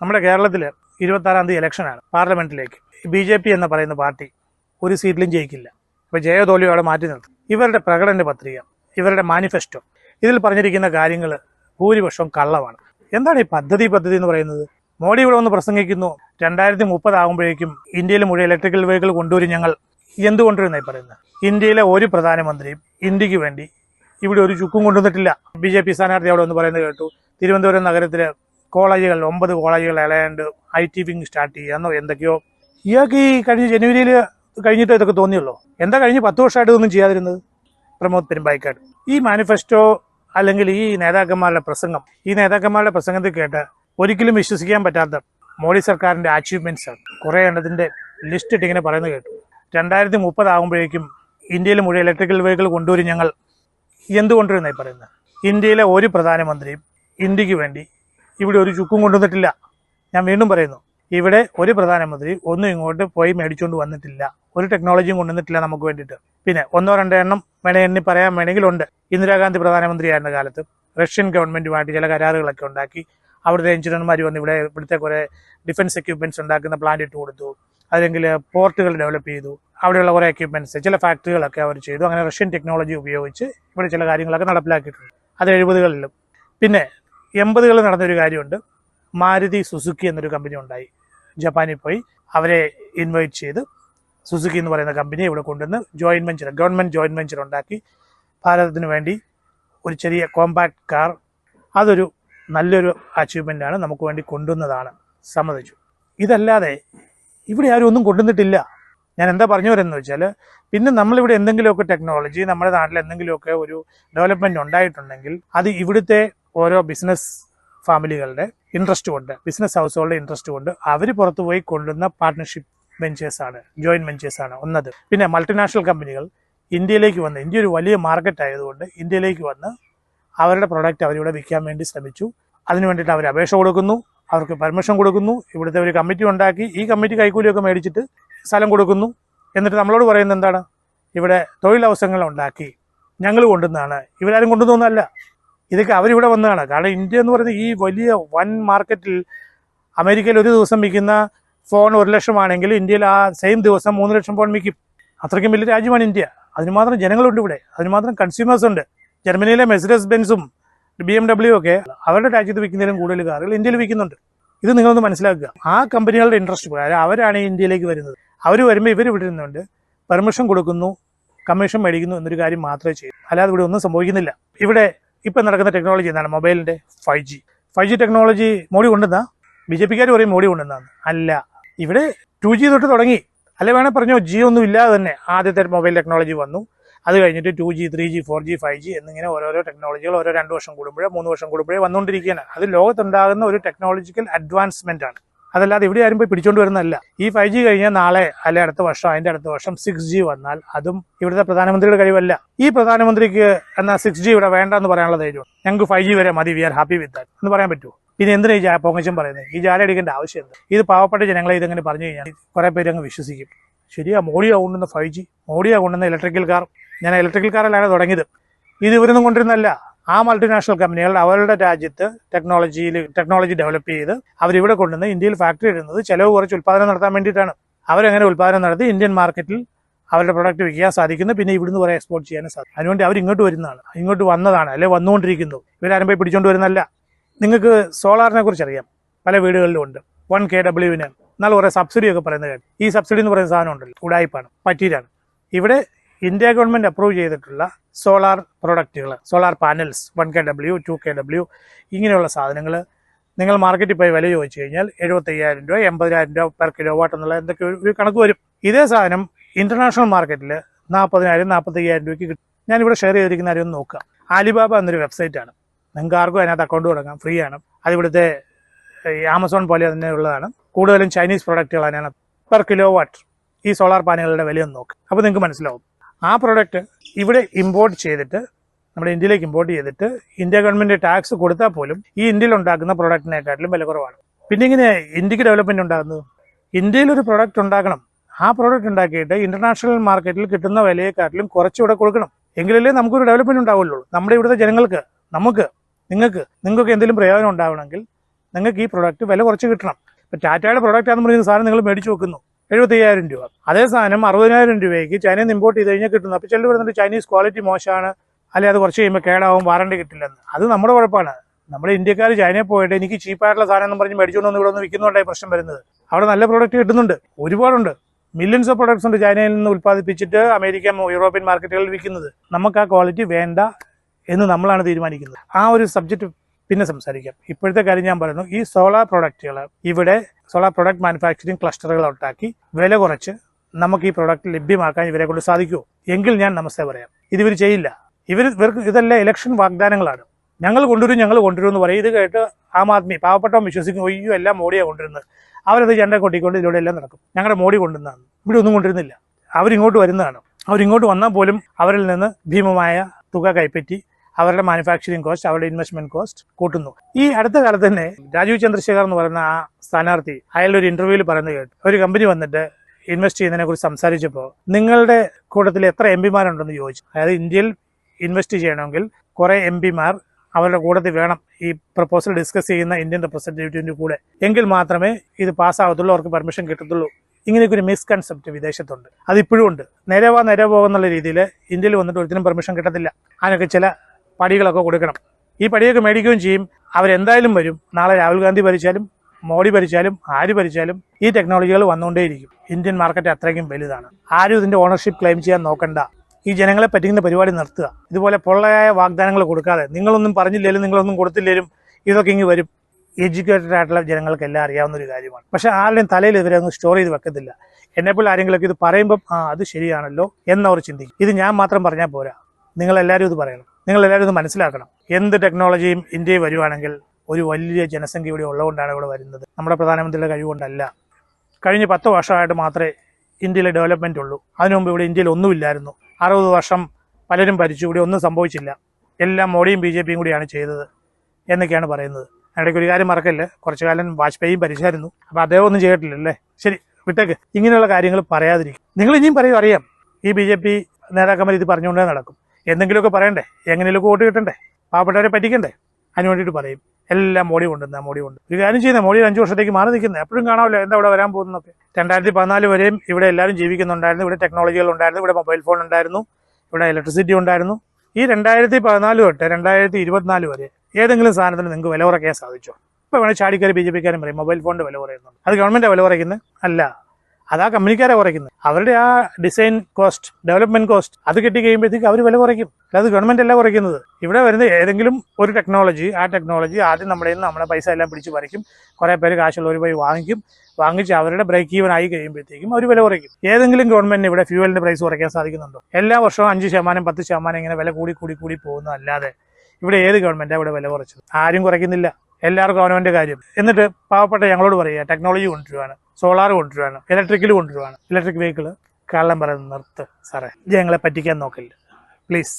നമ്മുടെ കേരളത്തിൽ ഇരുപത്താറാം തീയതി ഇലക്ഷനാണ് പാർലമെന്റിലേക്ക്. ബി ജെ പി എന്ന് പറയുന്ന പാർട്ടി ഒരു സീറ്റിലും ജയിക്കില്ല. അപ്പോൾ ജയതോലിയോ അവിടെ മാറ്റി നിർത്തും. ഇവരുടെ പ്രകടന പത്രിക ഇവരുടെ മാനിഫെസ്റ്റോ ഇതിൽ പറഞ്ഞിരിക്കുന്ന കാര്യങ്ങൾ ഭൂരിപക്ഷവും കള്ളമാണ്. എന്താണ് ഈ പദ്ധതി പദ്ധതി എന്ന് പറയുന്നത്? മോഡി ഇവിടെ ഒന്ന് പ്രസംഗിക്കുന്നു രണ്ടായിരത്തി മുപ്പതാകുമ്പോഴേക്കും ഇന്ത്യയിൽ മുഴുവൻ ഇലക്ട്രിക്കൽ വെഹിക്കിൾ കൊണ്ടുവരും ഞങ്ങൾ. എന്തുകൊണ്ടുവരുന്നായി പറയുന്നത്? ഇന്ത്യയിലെ ഒരു പ്രധാനമന്ത്രിയും ഇന്ത്യയ്ക്ക് വേണ്ടി ഇവിടെ ഒരു ചുക്കും കൊണ്ടുവന്നിട്ടില്ല. ബി ജെ പി സ്ഥാനാർത്ഥി അവിടെ ഒന്ന് പറയുന്നത് കേട്ടു. തിരുവനന്തപുരം നഗരത്തിലെ കോളേജുകൾ ഒമ്പത് കോളേജുകൾ ഇളയാണ്ട് ഐ ടി വിങ് സ്റ്റാർട്ട് ചെയ്യാന്നോ എന്തൊക്കെയോ. ഇയാൾക്ക് ഈ കഴിഞ്ഞ ജനുവരിയിൽ കഴിഞ്ഞിട്ട് ഇതൊക്കെ തോന്നിയുള്ളൂ? എന്താ കഴിഞ്ഞ് പത്ത് വർഷമായിട്ട് ഇതൊന്നും ചെയ്യാതിരുന്നത്? പ്രമോദ് പെരുമ്പായിക്കാട്. ഈ മാനിഫെസ്റ്റോ അല്ലെങ്കിൽ ഈ നേതാക്കന്മാരുടെ പ്രസംഗം ഈ നേതാക്കന്മാരുടെ പ്രസംഗത്തിൽ കേട്ട് ഒരിക്കലും വിശ്വസിക്കാൻ പറ്റാത്ത മോഡി സർക്കാരിന്റെ അച്ചീവ്മെന്റ്സ് ആണ്. കുറേ എണ്ണത്തിന്റെ ലിസ്റ്റ് ഇട്ട് ഇങ്ങനെ പറയുന്നത് കേട്ടു. രണ്ടായിരത്തി മുപ്പതാകുമ്പോഴേക്കും ഇന്ത്യയിൽ മുഴുവൻ ഇലക്ട്രിക്കൽ വെഹിക്കിൾ കൊണ്ടുവരും ഞങ്ങൾ എന്തുകൊണ്ടുവരുന്നായി പറയുന്നത്? ഇന്ത്യയിലെ ഒരു പ്രധാനമന്ത്രിയും ഇന്ത്യയ്ക്ക് വേണ്ടി ഇവിടെ ഒരു ചുക്കും കൊണ്ടുവന്നിട്ടില്ല. ഞാൻ വീണ്ടും പറയുന്നു ഇവിടെ ഒരു പ്രധാനമന്ത്രി ഒന്നും ഇങ്ങോട്ട് പോയി മേടിച്ചുകൊണ്ട് വന്നിട്ടില്ല. ഒരു ടെക്നോളജിയും കൊണ്ടുവന്നിട്ടില്ല നമുക്ക് വേണ്ടിയിട്ട്. പിന്നെ ഒന്നോ രണ്ടോ എണ്ണം വേണേ എണ്ണി പറയാൻ വേണമെങ്കിലുണ്ട്. ഇന്ദിരാഗാന്ധി പ്രധാനമന്ത്രിയായിരുന്ന കാലത്ത് റഷ്യൻ ഗവൺമെന്റുമായിട്ട് ചില കരാറുകളൊക്കെ ഉണ്ടാക്കി അവിടുത്തെ എഞ്ചിനീയർമാർ വന്ന് ഇവിടെ ഇവിടുത്തെ കുറേ ഡിഫൻസ് എക്യുപ്മെന്റ്സ് ഉണ്ടാക്കുന്ന പ്ലാന്റ് ഇട്ട് കൊടുത്തു. അല്ലെങ്കിൽ പോർട്ടുകൾ ഡെവലപ്പ് ചെയ്തു. അവിടെയുള്ള കുറേ എക്യുപ്മെന്റ്സ് ചില ഫാക്ടറികളൊക്കെ അവർ ചെയ്തു. അങ്ങനെ റഷ്യൻ ടെക്നോളജി ഉപയോഗിച്ച് ഇവിടെ ചില കാര്യങ്ങളൊക്കെ നടപ്പിലാക്കിയിട്ടുണ്ട്. അത് എഴുപതുകളിലും. പിന്നെ എൺപതുകളിൽ നടന്നൊരു കാര്യമുണ്ട്. മാരുതി സുസുക്കി എന്നൊരു കമ്പനി ഉണ്ടായി. ജപ്പാനിൽ പോയി അവരെ ഇൻവൈറ്റ് ചെയ്ത് സുസുക്കി എന്ന് പറയുന്ന കമ്പനി ഇവിടെ കൊണ്ടുവന്ന് joint venture government joint venture ഉണ്ടാക്കി ഭാരതത്തിന് വേണ്ടി ഒരു ചെറിയ കോമ്പാക്ട് കാർ അതൊരു നല്ലൊരു അച്ചീവ്മെന്റാണ് നമുക്ക് വേണ്ടി കൊണ്ടുവന്നതാണ് സമ്മതിച്ചു. ഇതല്ലാതെ ഇവിടെ ആരും ഒന്നും കൊണ്ടുവന്നിട്ടില്ല. ഞാൻ എന്താ പറഞ്ഞു വരുന്നത് വെച്ചാൽ പിന്നെ നമ്മളിവിടെ എന്തെങ്കിലുമൊക്കെ ടെക്നോളജി നമ്മുടെ നാട്ടിൽ എന്തെങ്കിലുമൊക്കെ ഒരു ഡെവലപ്മെന്റ് ഉണ്ടായിട്ടുണ്ടെങ്കിൽ അത് ഇവിടുത്തെ ഓരോ ബിസിനസ് ഫാമിലികളുടെ ഇൻട്രസ്റ്റ് കൊണ്ട് ബിസിനസ് ഹൗസുകളുടെ ഇൻട്രസ്റ്റ് കൊണ്ട് അവർ പുറത്തു പോയി കൊണ്ടുവന്ന പാർട്ട്ണർഷിപ്പ് വെഞ്ചേഴ്സ് ആണ് ജോയിന്റ് വെഞ്ചേഴ്സ് ആണ് ഒന്നത്. പിന്നെ മൾട്ടിനാഷണൽ കമ്പനികൾ ഇന്ത്യയിലേക്ക് വന്ന് ഇന്ത്യ ഒരു വലിയ മാർക്കറ്റ് ആയതുകൊണ്ട് ഇന്ത്യയിലേക്ക് വന്ന് അവരുടെ പ്രൊഡക്റ്റ് അവരിവിടെ വിൽക്കാൻ വേണ്ടി ശ്രമിച്ചു. അതിനു വേണ്ടിയിട്ട് അവർ അപേക്ഷ കൊടുക്കുന്നു അവർക്ക് പെർമിഷൻ കൊടുക്കുന്നു ഇവിടുത്തെ ഒരു കമ്മിറ്റി ഉണ്ടാക്കി ഈ കമ്മിറ്റി കൈക്കൂലിയൊക്കെ മേടിച്ചിട്ട് സ്ഥലം കൊടുക്കുന്നു. എന്നിട്ട് നമ്മളോട് പറയുന്നത് എന്താണ്? ഇവിടെ തൊഴിലവസരങ്ങൾ ഉണ്ടാക്കി ഞങ്ങൾ കൊണ്ടുവന്നതാണ്. ഇവരാരും കൊണ്ടുവന്നൊന്നല്ല ഇതൊക്കെ അവരിവിടെ വന്നതാണ്. കാരണം ഇന്ത്യ എന്ന് പറയുന്നത് ഈ വലിയ വൻ മാർക്കറ്റിൽ അമേരിക്കയിൽ ഒരു ദിവസം വിൽക്കുന്ന ഫോൺ ഒരു ലക്ഷമാണെങ്കിൽ ഇന്ത്യയിൽ ആ സെയിം ദിവസം മൂന്ന് ലക്ഷം ഫോൺ വിൽക്കും. അത്രയ്ക്കും വലിയ രാജ്യമാണ് ഇന്ത്യ. അതിന് മാത്രം ജനങ്ങളുണ്ട് ഇവിടെ. അതിന് മാത്രം കൺസ്യൂമേഴ്സ് ഉണ്ട്. ജർമ്മനിയിലെ മെസിഡസ് ബെൻസും ബി എം ഡബ്ല്യു ഒക്കെ അവരുടെ രാജ്യത്ത് വിൽക്കുന്നതിലും കൂടുതൽ കാറുകൾ ഇന്ത്യയിൽ വിൽക്കുന്നുണ്ട്. ഇത് നിങ്ങളൊന്ന് മനസ്സിലാക്കുക. ആ കമ്പനികളുടെ ഇൻട്രസ്റ്റ് പ്രകാരം അവരാണ് ഇന്ത്യയിലേക്ക് വരുന്നത്. അവർ വരുമ്പോൾ ഇവർ ഇവിടെ നിന്നുകൊണ്ട് പെർമിഷൻ കൊടുക്കുന്നു കമ്മീഷൻ മേടിക്കുന്നു എന്നൊരു കാര്യം മാത്രമേ ചെയ്യൂ. അല്ലാതെ ഇവിടെ ഒന്നും സംഭവിക്കുന്നില്ല. ഇവിടെ ഇപ്പം നടക്കുന്ന ടെക്നോളജി എന്താണ്? മൊബൈലിന്റെ five G five G technology Modi കൊണ്ടുവന്ന? ബി ജെ പിക്കാർ പറയും മോഡി കൊണ്ടുവന്നാന്ന്. അല്ല. ഇവിടെ ടു ജി തൊട്ട് തുടങ്ങി. അല്ലെ വേണേൽ പറഞ്ഞോ ജി ഒന്നും ഇല്ലാതെ തന്നെ ആദ്യത്തെ മൊബൈൽ ടെക്നോളജി വന്നു. അത് കഴിഞ്ഞിട്ട് two G three G four G five G എന്നിങ്ങനെ ഓരോരോ ടെക്നോളജികൾ ഓരോ രണ്ട് വർഷം കൂടുമ്പോഴേ മൂന്ന് വർഷം കൂടുമ്പോഴേ വന്നുകൊണ്ടിരിക്കുകയാണ്. അത് ലോകത്തുണ്ടാകുന്ന ഒരു ടെക്നോളജിക്കൽ അഡ്വാൻസ്മെന്റ് ആണ്. അതല്ലാതെ ഇവിടെ ആരും പോയി പിടിച്ചോണ്ട് വരുന്നതല്ല. ഈ ഫൈവ് ജി കഴിഞ്ഞാൽ നാളെ അല്ലെ അടുത്ത വർഷം അതിന്റെ അടുത്ത വർഷം സിക്സ് ജി വന്നാൽ അതും ഇവിടുത്തെ പ്രധാനമന്ത്രിയുടെ കഴിവല്ല. ഈ പ്രധാനമന്ത്രിക്ക് എന്നാ സിക്സ് ജി ഇവിടെ വേണ്ട എന്ന് പറയാനുള്ള ധൈര്യം. ഞങ്ങൾക്ക് ഫൈവ് ജി വരെ മതി we are happy with that എന്ന് പറയാൻ പറ്റുമോ? പിന്നെ എന്തിനാ ഈ പൊങ്ങച്ചം പറയുന്നത്? ഈ ജാല അടിക്കേണ്ട ആവശ്യം ഇത് പാവപ്പെട്ട ജനങ്ങളെ ഇതെങ്ങനെ പറഞ്ഞു കഴിഞ്ഞാൽ കുറേ പേര് അങ്ങ് വിശ്വസിക്കും. ശരിയാ മോഡിയാ കൊണ്ടുവന്ന ഫൈവ് ജി മോഡിയാ കൊണ്ടുവന്ന ഇലക്ട്രിക്കൽ കാർ ഞാൻ ഇലക്ട്രിക്കൽ കാറിലാണ് തുടങ്ങിയത്. ഇത് ഇവരൊന്നും കൊണ്ടിരുന്നല്ല ആ മൾട്ടിനാഷണൽ കമ്പനികൾ അവരുടെ രാജ്യത്ത് ടെക്നോളജിയിൽ ടെക്നോളജി ഡെവലപ്പ് ചെയ്ത് അവരിവിടെ കൊണ്ടുവന്ന് ഇന്ത്യയിൽ ഫാക്ടറി ഇടുന്നത് ചിലവ് കുറച്ച് ഉൽപ്പാദനം നടത്താൻ വേണ്ടിയിട്ടാണ്. അവരങ്ങനെ ഉൽപ്പാദനം നടത്തി ഇന്ത്യൻ മാർക്കറ്റിൽ അവരുടെ പ്രൊഡക്റ്റ് വിൽക്കാൻ സാധിക്കുന്നു. പിന്നെ ഇവിടുന്ന് കുറെ എക്സ്പോർട്ട് ചെയ്യാനും സാധിക്കും. അതിനുവേണ്ടി അവർ ഇങ്ങോട്ട് വരുന്നതാണ്. ഇങ്ങോട്ട് വന്നതാണ് അല്ലെ വന്നുകൊണ്ടിരിക്കുന്നു. ഇവരാരും പോയി പിടിച്ചോണ്ട് വരുന്നല്ല നിങ്ങൾക്ക് സോളാറിനെ കുറിച്ച് അറിയാം. പല വീടുകളിലും ഉണ്ട്. വൺ കെ ഡബ്ല്യുവിന് എന്നാൽ കുറേ സബ്സിഡി ഒക്കെ പറയുന്നത് ഈ സബ്സിഡി എന്ന് പറയുന്ന സാധനം ഉണ്ടല്ലോ. ഉടായ്പാണ് പറ്റീരാണ്. ഇവിടെ ഇന്ത്യ ഗവൺമെന്റ് അപ്രൂവ് ചെയ്തിട്ടുള്ള സോളാർ പ്രൊഡക്റ്റുകൾ solar panels one K W two K W ഇങ്ങനെയുള്ള സാധനങ്ങൾ നിങ്ങൾ മാർക്കറ്റിൽ പോയി വില ചോദിച്ചു കഴിഞ്ഞാൽ എഴുപത്തയ്യായിരം രൂപ എൺപതിനായിരം രൂപ പെർ കിലോ വാട്ട് എന്നുള്ള എന്തൊക്കെ ഒരു- കണക്ക് വരും. ഇതേ സാധനം ഇന്റർനാഷണൽ മാർക്കറ്റിൽ നാൽപ്പതിനായിരം നാൽപ്പത്തയ്യായിരം രൂപയ്ക്ക് കിട്ടും. ഞാനിവിടെ ഷെയർ ചെയ്തിരിക്കുന്ന കാര്യം നോക്കുക. ആലിബാബ എന്നൊരു വെബ്സൈറ്റ് ആണ്. നിങ്ങൾക്ക് ആർക്കും അതിനകത്ത് അക്കൗണ്ട് തുടങ്ങാം ഫ്രീ ആണ്. അത് ഇവിടുത്തെ ആമസോൺ പോലെ തന്നെ ഉള്ളതാണ്. കൂടുതലും ചൈനീസ് പ്രൊഡക്റ്റുകൾ തന്നെയാണ് പെർ കിലോ വാട്ട് ഈ സോളാർ പാനലുകളുടെ വിലയൊന്ന് നോക്കുക അപ്പോൾ നിങ്ങൾക്ക് മനസ്സിലാവും. ആ പ്രൊഡക്റ്റ് ഇവിടെ ഇമ്പോർട്ട് ചെയ്തിട്ട് നമ്മുടെ ഇന്ത്യയിലേക്ക് ഇമ്പോർട്ട് ചെയ്തിട്ട് ഇന്ത്യ ഗവൺമെന്റ് ടാക്സ് കൊടുത്താൽ പോലും ഈ ഇന്ത്യയിൽ ഉണ്ടാക്കുന്ന പ്രൊഡക്റ്റിനെക്കാട്ടിലും വില കുറവാണ്. പിന്നെ ഇങ്ങനെ ഇന്ത്യയ്ക്ക് ഡെവലപ്മെന്റ് ഉണ്ടാകുന്നത്? ഇന്ത്യയിൽ ഒരു പ്രൊഡക്റ്റ് ഉണ്ടാക്കണം ആ പ്രോഡക്റ്റ് ഉണ്ടാക്കിയിട്ട് ഇന്റർനാഷണൽ മാർക്കറ്റിൽ കിട്ടുന്ന വിലയെക്കാട്ടിലും കുറച്ചുകൂടെ കൊടുക്കണം. എങ്കിലല്ലേ നമുക്കൊരു ഡെവലപ്മെന്റ് ഉണ്ടാവുള്ളൂ. നമ്മുടെ ഇവിടുത്തെ ജനങ്ങൾക്ക് നമുക്ക് നിങ്ങൾക്ക് നിങ്ങൾക്ക് എന്തെങ്കിലും പ്രയോജനം ഉണ്ടാവണമെങ്കിൽ നിങ്ങൾക്ക് ഈ പ്രൊഡക്റ്റ് വില കുറച്ച് കിട്ടണം. ഇപ്പം ടാറ്റയുടെ പ്രൊഡക്റ്റ് ആണെന്ന് പറയുന്ന സാധനം നിങ്ങൾ മേടിച്ച് വെക്കുന്നു. എഴുപത്തയ്യായിരം രൂപ. അതേ സാധനം അറുപതിനായിരം രൂപയ്ക്ക് ചൈനയിൽ നിന്ന് ഇമ്പോർട്ട് ചെയ്ത് കഴിഞ്ഞാൽ കിട്ടുന്നു. അപ്പോൾ ചിലർ പറയുന്നുണ്ട് ചൈനീസ് ക്വാളിറ്റി മോശമാണ്. അല്ലെങ്കിൽ അത് കുറച്ച് കഴിയുമ്പോൾ കേടാവും വാറണ്ടി കിട്ടില്ലെന്ന്. അത് നമ്മുടെ കുഴപ്പമാണ്. നമ്മൾ ഇന്ത്യക്കാർ ചൈനയിൽ പോയിട്ട് എനിക്ക് ചീപ്പായിട്ടുള്ള സാധനം എന്ന് പറഞ്ഞ് മേടിച്ചുകൊണ്ട് വന്ന് ഇവിടെ ഒന്ന് വിൽക്കുന്നുണ്ടായി പ്രശ്നം വരുന്നത്. അവിടെ നല്ല പ്രോഡക്റ്റ് കിട്ടുന്നുണ്ട്. ഒരുപാടുണ്ട്. മില്യൺസ് ഓഫ് പ്രൊഡക്ട്സ് ഉണ്ട് ചൈനയിൽ നിന്ന് ഉൽപ്പാദിപ്പിച്ചിട്ട് അമേരിക്കൻ യൂറോപ്യൻ മാർക്കറ്റുകളിൽ വിൽക്കുന്നത്. നമുക്ക് ആ ക്വാളിറ്റി വേണ്ട എന്ന് നമ്മളാണ് തീരുമാനിക്കുന്നത്. ആ ഒരു സബ്ജക്റ്റ് പിന്നെ സംസാരിക്കാം. ഇപ്പോഴത്തെ കാര്യം ഞാൻ പറയുന്നു ഈ സോളാർ പ്രൊഡക്റ്റുകൾ ഇവിടെ സോളാർ പ്രൊഡക്റ്റ് മാനുഫാക്ചറിങ് ക്ലസ്റ്ററുകൾ ഉണ്ടാക്കി വില കുറച്ച് നമുക്ക് ഈ പ്രൊഡക്റ്റ് ലഭ്യമാക്കാൻ ഇവരെ കൊണ്ട് സാധിക്കുമോ എങ്കിൽ ഞാൻ നമസ്തേ പറയാം. ഇതിവർ ചെയ്യില്ല. ഇവർ ഇവർക്ക് ഇതെല്ലാം ഇലക്ഷൻ വാഗ്ദാനങ്ങളാണ്. ഞങ്ങൾ കൊണ്ടുവരും ഞങ്ങൾ കൊണ്ടുവരും എന്ന് പറയും. ഇത് കേട്ട് ആം ആദ്മി പാവപ്പെട്ടവൻ വിശ്വസിക്കും ഒയ്യോ എല്ലാം മോഡിയാണ് കൊണ്ടുവരുന്നത്. അവരത് ജണ്ട കൊട്ടിക്കൊണ്ട് ഇതിലൂടെ എല്ലാം നടക്കും. ഞങ്ങളുടെ മോഡി കൊണ്ടുവന്നതാണ്. ഇവിടെ ഒന്നും കൊണ്ടുവരുന്നില്ല. അവരിങ്ങോട്ട് വരുന്നതാണ്. അവരിങ്ങോട്ട് വന്നാൽ പോലും അവരിൽ നിന്ന് ഭീമമായ തുക കൈപ്പറ്റി അവരുടെ മാനുഫാക്ചറിങ് കോസ്റ്റ് അവരുടെ ഇൻവെസ്റ്റ്മെന്റ് കോസ്റ്റ് കൂട്ടുന്നു. ഈ അടുത്ത കാലത്ത് തന്നെ രാജീവ് ചന്ദ്രശേഖർ എന്ന് പറയുന്ന ആ സ്ഥാനാർത്ഥി അയാളുടെ ഒരു ഇന്റർവ്യൂവിൽ പറയുന്നത് കേട്ടു. ഒരു കമ്പനി വന്നിട്ട് ഇൻവെസ്റ്റ് ചെയ്യുന്നതിനെ കുറിച്ച് സംസാരിച്ചപ്പോൾ നിങ്ങളുടെ കൂട്ടത്തിൽ എത്ര എം പിമാരുണ്ടെന്ന് ചോദിച്ചു. അതായത് ഇന്ത്യയിൽ ഇൻവെസ്റ്റ് ചെയ്യണമെങ്കിൽ കുറെ എം പിമാർ അവരുടെ കൂട്ടത്തിൽ വേണം ഈ പ്രപ്പോസൽ ഡിസ്കസ് ചെയ്യുന്ന ഇന്ത്യൻ റെപ്രസെന്റേറ്റീവിന്റെ കൂടെ. എങ്കിൽ മാത്രമേ ഇത് പാസ്സാകത്തുള്ളൂ അവർക്ക് പെർമിഷൻ കിട്ടത്തുള്ളൂ. ഇങ്ങനെയൊക്കെ ഒരു മിസ്കൺസെപ്റ്റ് വിദേശത്തുണ്ട്. അതിപ്പോഴും ഉണ്ട്. നേരെ വാ നേരെ പോകുന്നുള്ള രീതിയിൽ ഇന്ത്യയിൽ വന്നിട്ട് ഒരിക്കലും പെർമിഷൻ കിട്ടത്തില്ല. അതിനൊക്കെ ചില പടികളൊക്കെ കൊടുക്കണം. ഈ പടിയൊക്കെ മേടിക്കുകയും ചെയ്യും. അവരെന്തായാലും വരും. നാളെ രാഹുൽ ഗാന്ധി ഭരിച്ചാലും മോഡി ഭരിച്ചാലും ആര് ഭരിച്ചാലും ഈ ടെക്നോളജികൾ വന്നുകൊണ്ടേയിരിക്കും. ഇന്ത്യൻ മാർക്കറ്റ് അത്രയ്ക്കും വലുതാണ്. ആരും ഇതിന്റെ ഓണർഷിപ്പ് ക്ലെയിം ചെയ്യാൻ നോക്കണ്ട. ഈ ജനങ്ങളെ പറ്റിക്കുന്ന പരിപാടി നിർത്തുക. ഇതുപോലെ പൊള്ളയായ വാഗ്ദാനങ്ങൾ കൊടുക്കാതെ നിങ്ങളൊന്നും പറഞ്ഞില്ലേലും നിങ്ങളൊന്നും കൊടുത്തില്ലേലും ഇതൊക്കെ ഇങ്ങ് വരും. എഡ്യൂക്കേറ്റഡ് ആയിട്ടുള്ള ജനങ്ങൾക്ക് എല്ലാം അറിയാവുന്ന ഒരു കാര്യമാണ്. പക്ഷെ ആരുടെയും തലയിൽ ഇവരെ ഒന്നും സ്റ്റോർ ചെയ്ത് വെക്കത്തില്ല. എന്നെപ്പോലെ ആരെങ്കിലുമൊക്കെ ഇത് പറയുമ്പം ആ അത് ശരിയാണല്ലോ എന്നവർ ചിന്തിക്കും. ഇത് ഞാൻ മാത്രം പറഞ്ഞാൽ പോരാ. നിങ്ങളെല്ലാവരും ഇത് പറയണം. നിങ്ങളെല്ലാവരും ഇത് മനസ്സിലാക്കണം. എന്ത് ടെക്നോളജിയും ഇന്ത്യയിൽ വരുവാണെങ്കിൽ ഒരു വലിയ ജനസംഖ്യ ഇവിടെ ഉള്ളതുകൊണ്ടാണ് ഇവിടെ വരുന്നത്. നമ്മുടെ പ്രധാനമന്ത്രിയുടെ കഴിവുകൊണ്ടല്ല. കഴിഞ്ഞ പത്ത് വർഷമായിട്ട് മാത്രമേ ഇന്ത്യയിലെ ഡെവലപ്മെന്റ് ഉള്ളൂ. അതിനു മുമ്പ് ഇവിടെ ഇന്ത്യയിൽ ഒന്നുമില്ലായിരുന്നു. അറുപത് വർഷം പലരും ഭരിച്ചു. ഇവിടെ ഒന്നും സംഭവിച്ചില്ല. എല്ലാം മോഡിയും ബി ജെ പിയും കൂടിയാണ് ചെയ്തത് എന്നൊക്കെയാണ് പറയുന്നത്. ഇടയ്ക്ക് ഒരു കാര്യം മറക്കല്ലേ? കുറച്ചു കാലം വാജ്പേയിയും ഭരിച്ചായിരുന്നു. അപ്പോൾ അദ്ദേഹം ഒന്നും ചെയ്തിട്ടില്ലല്ലേ? ശരി വിട്ടേക്ക്. ഇങ്ങനെയുള്ള കാര്യങ്ങൾ പറയാതിരിക്കും. നിങ്ങൾ ഇനിയും പറയും അറിയാം. ഈ ബി ജെ പി നേതാക്കന്മാർ ഇത് പറഞ്ഞുകൊണ്ടേ നടക്കും. എന്തെങ്കിലുമൊക്കെ പറയണ്ടേ? എങ്ങനെയൊക്കെ വോട്ട് കിട്ടണ്ടേ? പാവപ്പെട്ടവരെ പറ്റിക്കണ്ടേ? അതിന് വേണ്ടിയിട്ട് പറയും. എല്ലാം മോഡി കൊണ്ടുവന്ന മോഡി കൊണ്ട്. ഒരു കാര്യം ചെയ്യുന്നത് മോഡി അഞ്ച് വർഷത്തേക്ക് മാറി നിൽക്കുന്നത് എപ്പോഴും കാണാമല്ലോ എന്താ ഇവിടെ വരാൻ പോകുന്നതൊക്കെ രണ്ടായിരത്തി പതിനാല് വരെയും ഇവിടെ എല്ലാവരും ജീവിക്കുന്നുണ്ടായിരുന്നു. ഇവിടെ ടെക്നോളജികൾ ഉണ്ടായിരുന്നു. ഇവിടെ മൊബൈൽ ഫോൺ ഉണ്ടായിരുന്നു. ഇവിടെ ഇലക്ട്രിസിറ്റി ഉണ്ടായിരുന്നു. ഈ രണ്ടായിരത്തി പതിനാല് തൊട്ട് രണ്ടായിരത്തി ഇരുപത്തിനാല് വരെ ഏതെങ്കിലും സാധനത്തിന് നിങ്ങൾക്ക് വില കുറയ്ക്കാൻ സാധിച്ചോ? ഇപ്പോൾ വേണേൽ ചാടിക്കാർ ബി ജെ പിക്കാരും പറയും മൊബൈൽ ഫോണിന്റെ വില കുറയുന്നുണ്ട്. അത് ഗവൺമെന്റാണ് വില കുറയ്ക്കുന്നത് അല്ല. അതാ കമ്പനിക്കാരെ കുറയ്ക്കുന്നത്. അവരുടെ ആ ഡിസൈൻ കോസ്റ്റ് ഡെവലപ്മെന്റ് കോസ്റ്റ് അത് കിട്ടി കഴിയുമ്പോഴത്തേക്ക് അവർ വില കുറയ്ക്കും. അല്ലാതെ ഗവൺമെന്റ് അല്ല കുറയ്ക്കുന്നത്. ഇവിടെ വരുന്ന ഏതെങ്കിലും ഒരു ടെക്നോളജി ആ ടെക്നോളജി ആദ്യം നമ്മുടെ നിന്ന് നമ്മുടെ പൈസ എല്ലാം പിടിച്ച് പറിക്കും. കുറേ പേര് കാശുള്ള ഒരു പോയി വാങ്ങിക്കും. വാങ്ങിച്ച് അവരുടെ ബ്രേക്ക് ഈവൻ ആയി കഴിയുമ്പോഴത്തേക്കും അവർ വില കുറയ്ക്കും. ഏതെങ്കിലും ഗവൺമെന്റ് ഇവിടെ ഫ്യൂവലിന്റെ പ്രൈസ് കുറയ്ക്കാൻ സാധിക്കുന്നുണ്ടോ? എല്ലാ വർഷവും അഞ്ച് ശതമാനം പത്ത് ശതമാനം ഇങ്ങനെ വില കൂടി കൂടി കൂടി പോകുന്നതല്ലാതെ ഇവിടെ ഏത് ഗവൺമെന്റാണ് ഇവിടെ വില കുറച്ചത്? ആരും കുറയ്ക്കുന്നില്ല. എല്ലാവർക്കും അവനവന്റെ കാര്യം. എന്നിട്ട് പാവപ്പെട്ട ഞങ്ങളോട് പറയുക ടെക്നോളജി കൊണ്ടുവരുവാണ്. സോളാർ കൊണ്ടുവരുവാണ് ഇലക്ട്രിക്കൽ കൊണ്ടുവരുവാണ് ഇലക്ട്രിക് വെഹിക്കിൾ കള്ളം പറയുന്നത് നിർത്ത് സാറേ. ജനങ്ങളെ പറ്റിക്കാൻ നോക്കില്ല. പ്ലീസ്.